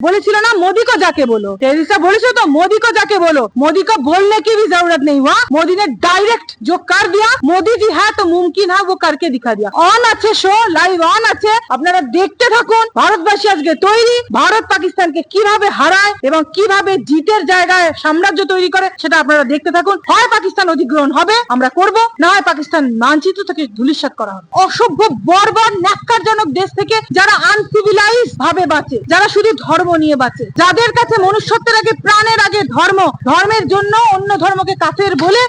বলেছিল না मोदी को जाके बोलो टेरिसा বলেছো তো मोदी को जाके बोलो मोदी को बोलने की भी जरूरत नहीं हुआ मोदी ने डायरेक्ट जो कर दिया मोदी जी है तो मुमकिन है वो करके दिखा दिया অন আছে শো লাইভ অন আছে আপনারা দেখতে থাকুন ভারতবাসী আজকে তৈরি ভারত পাকিস্তানকে কিভাবে হারায় এবং কিভাবে জিতের জায়গায় সাম্রাজ্য তৈরি করে সেটা আপনারা দেখতে থাকুন হয় পাকিস্তান অধিগ্রহণ হবে আমরা করব না হয় পাকিস্তান মানচিত্র থেকে ধূলিসাৎ করা হবে অসভ্য বর্বর ন্যাক্কারজনক দেশ থেকে যারা আনসিভিলাইজ ভাবে বাঁচে যারা শুধু ধর্ম নিয়ে বাঁচে। যাদের কাছে মনুষ্যত্বের আগে প্রাণের আগে ধর্ম ধর্মের জন্য অন্য ধর্মকে কাফের বলে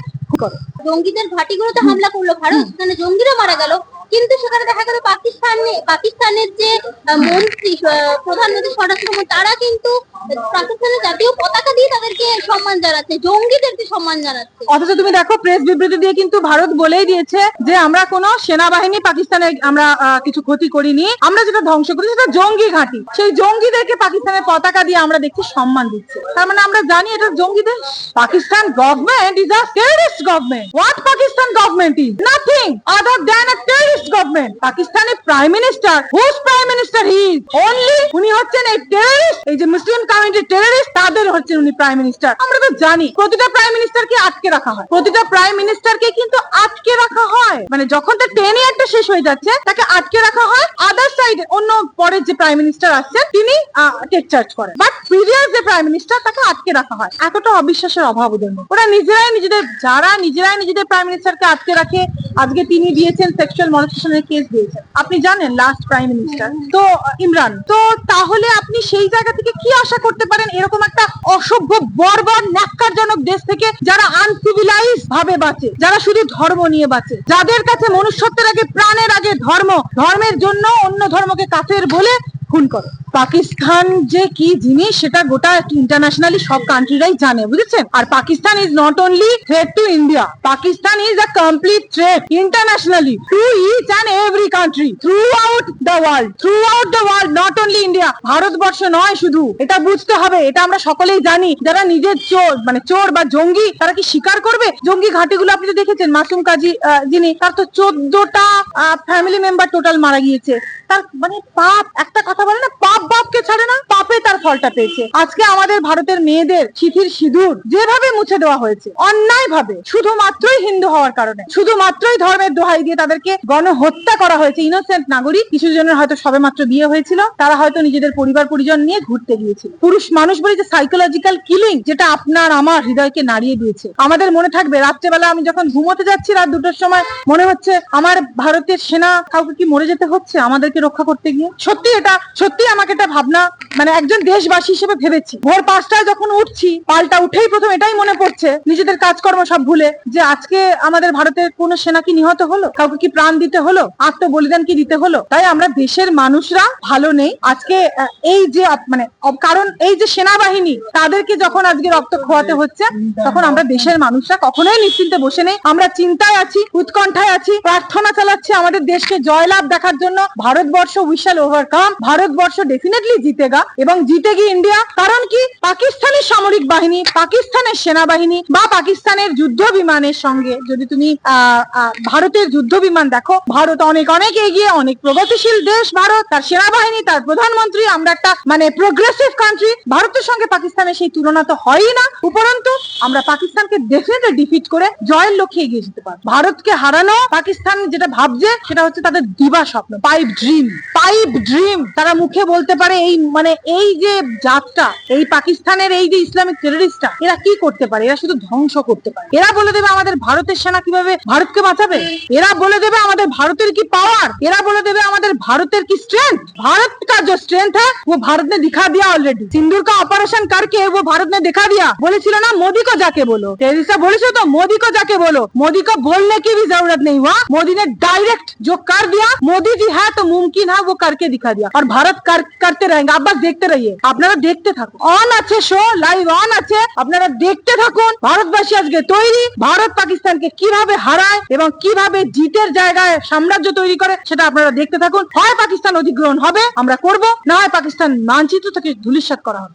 জঙ্গিদের ঘাটিগুলোতে হামলা করল ভারত সেখানে জঙ্গিরা মারা গেল। কিন্তু সেখানে দেখা গেল পাকিস্তানে, পাকিস্তানের যে মন্ত্রী প্রধানমন্ত্রী স্বরাষ্ট্রমন্ত্রী তারা কিন্তু পাকিস্তানের জাতীয় পতাকা দিয়ে তাদেরকে সম্মান জানাচ্ছে, জঙ্গিদেরকে সম্মান জানাচ্ছে। অথচ তুমি দেখো প্রেস বিবৃতি দিয়ে কিন্তু ভারত বলেই দিয়েছে যে, আমরা কোনো সেনাবাহিনী পাকিস্তানে আমরা কিছু ক্ষতি করিনি। আমরা যেটা ধ্বংস করি সেটা জঙ্গি ঘাঁটি। সেই জঙ্গিদেরকে পাকিস্তানের পতাকা দিয়ে আমরা দেখছি সম্মান দিচ্ছে। তার মানে আমরা জানি এটা জঙ্গি দেশ Pakistan government is a terrorist government what Pakistan government is nothing other than a terrorist government পাকিস্তানের prime minister whose prime minister he only উনি হচ্ছেন এই টেররিস্ট এই যে মুসলিম কমিউনিটি টেররিস্ট তাদের হচ্ছেন উনি প্রাইম মিনিস্টার আমরা তো জানি, প্রতিটা প্রাইম মিনিস্টারকে আটকে রাখা হয়। প্রতিটা প্রাইম মিনিস্টারকে কিন্তু আটকে রাখা হয়। মানে যখন তার টেন ইয়ারটা শেষ হয়ে যাচ্ছে, তাকে আটকে রাখা হয়। আদার সাইডে অন্য পরের যে প্রাইম মিনিস্টার আসছেন, তিনি টেক চার্জ করেন। বাট প্রিভিয়াস যে প্রাইম মিনিস্টার তাকে আটকে রাখা হয়। এতটা অবিশ্বাসের অভাব ওদের মধ্যে। ওরা নিজেরাই নিজেদের, যারা নিজেরাই নিজেদের প্রাইম মিনিস্টারকে আটকে রাখে, আজকে তিনি দিয়েছেন সেক্সুয়াল মলেস্টেশনের কেস দিয়েছেন। আপনি জানেন লাস্ট প্রাইম মিনিস্টার তো, ইমরান, তো তাহলে আপনি সেই জায়গা থেকে কি আশা করতে পারেন? এরকম একটা অসভ্য, বর্বর, ন্যাক্কারজনক দেশ থেকে যারা আনসিভিলাইজ ভাবে বাঁচে, যারা শুধু ধর্ম নিয়ে বাঁচে, যাদের কাছে মনুষ্যত্বের আগে প্রাণের আগে ধর্ম, ধর্মের জন্য অন্য ধর্মকে কাফের বলে খুন করে। পাকিস্তান যে কি জিনিস, সেটা গোটা ইন্টারন্যাশনালি সব কান্ট্রিরাই জানে, বুঝেছেন? আর Pakistan is not only threat to India Pakistan is a complete threat internationally to each and every country throughout the world throughout the world not only India Bharatvarsha নয় শুধু। এটা বুঝতে হবে, এটা আমরা সকলেই জানি। যারা নিজের চোর মানে চোর বা জঙ্গি, তারা কি স্বীকার করবে? জঙ্গি ঘাটিগুলো আপনি তো দেখেছেন, মাসুম কাজী যিনি, তার তো চোদ্দটা ফ্যামিলি মেম্বার টোটাল মারা গিয়েছে। তার মানে পাপ, একটা কথা বলে না পাপ বাপকে ছাড়ে না পাপে তার ফলটা পেয়েছে। আজকে আমাদের ভারতের মেয়েদের চিঠির সিঁদুর যেভাবে মুছে দেওয়া হয়েছে অন্যায় ভাবে শুধুমাত্রই হিন্দু হওয়ার কারণে, শুধুমাত্রই ধর্মের দোহাই দিয়ে তাদেরকে গণহত্যা করা হয়েছে। ইনোসেন্ট নাগরিক কিছু জনের হয়তো সবে মাত্র বিয়ে হয়েছিল, তারা হয়তো নিজেদের পরিবার পরিজন নিয়ে ঘুরতে গিয়েছিল। পুরুষ মানুষ বলে যে সাইকোলজিক্যাল কিলিং যেটা আপনার আমার হৃদয়কে নাড়িয়ে দিয়েছে। আমাদের মনে থাকবে, রাত্রেবেলা আমি যখন ঘুমোতে যাচ্ছি রাত দুটোর সময়, মনে হচ্ছে আমার ভারতের সেনা কাউকে কি মরে যেতে হচ্ছে আমাদেরকে রক্ষা করতে গিয়ে? সত্যি এটা, সত্যি আমাকে এটা ভাবনা মানে একজন দেশবাসী হিসেবে ভেবেছি। ভোর পাঁচটায় যখন উঠছি, পাল্টা উঠেই প্রথম এটাই মনে পড়ছে, নিজেদের কাজকর্ম সব ভুলে, যে আজকে আমাদের ভারতের কোন সেনা কি নিহত হলো? কাউকে কি প্রাণ দিতে হলো? আত্ম বলিদান কি দিতে হলো? তাই আমরা দেশের মানুষরা ভালো নেই। আজকে এই যে মানে কারণ এই যে সেনাবাহিনী, তাদেরকে যখন আজকে রক্ত খোয়াতে হচ্ছে, তখন আমরা দেশের মানুষরা কখনোই নিশ্চিন্তে বসে নেই। আমরা চিন্তায় আছি, উৎকণ্ঠায় আছি, প্রার্থনা চালাচ্ছি আমাদের দেশকে জয়লাভ দেখার জন্য। Bharatvarsha we shall overcome, Bharatvarsha definitely জিতে জিতেগা। এবং জিতে গিয়ে ইন্ডিয়া। কারণ কি? পাকিস্তানের সামরিক বাহিনী, পাকিস্তানের সেনাবাহিনী বা পাকিস্তানের যুদ্ধ বিমানের সঙ্গে। যদি তুমি ভারতের যুদ্ধ বিমান দেখো, ভারত অনেক অনেক এগিয়ে, অনেক প্রগতিশীল দেশ ভারত। তার সেনাবাহিনী, তার প্রধানমন্ত্রী, আমরা একটা মানে প্রোগ্রেসিভ কান্ট্রি ভারতের সঙ্গে পাকিস্তানের সেই তুলনা তো হয়ই না। উপরন্তু, আমরা পাকিস্তানকে ডেফিনেটলি ডিফিট করে জয়ের লক্ষ্যে এগিয়ে যেতে পারব। ভারতকে হারানো পাকিস্তান যেটা ভাবছে, সেটা হচ্ছে তাদের দিবা স্বপ্ন পাইপ ড্রিম পাইপ ড্রিম তারা মুখে বলতে পারে এই মানে এই যে জাতটা এই পাকিস্তানের এই যে ইসলামিক টেররিস্টটা এরা কি করতে পারে এরা শুধু ধ্বংস করতে পারে এরা বলে দেবে আমাদের ভারতের সেনা কিভাবে ভারতকে বাঁচাবে এরা বলে দেবে আমাদের ভারতের কি পাওয়ার এরা বলে দেবে আমাদের ভারতের কি स्ट्रेंथ भारत का जो स्ट्रेंथ है वो भारत ने दिखा दिया ऑलरेडी सिंदूर का ऑपरेशन करके वो भारत ने दिखा दिया বলেছিল না मोदी को जाके बोलो टेरिसा বলেছো তো मोदी को जाके बोलो मोदी को बोलने की भी जरूरत नहीं हुआ मोदी ने डायरेक्ट जो कर दिया मोदी जी है तो मुमकिन है वो करके दिखा दिया और भारत कर, करते रहेंगे आप बस देखते रहिए আপনারা দেখতে থাকুন অন আছে শো লাইভ অন আছে আপনারা দেখতে থাকুন ভারতবাসী আজকে তৈরি ভারত পাকিস্তানকে কিভাবে হারায় এবং কিভাবে জিতের জায়গায় সাম্রাজ্য তৈরি করে সেটা আপনারা দেখতে থাকুন হয় পাকিস্তান অধিগ্রহণ হবে আমরা করব না হয় পাকিস্তান মানচিত্র থেকে ধূলিসাৎ করা হবে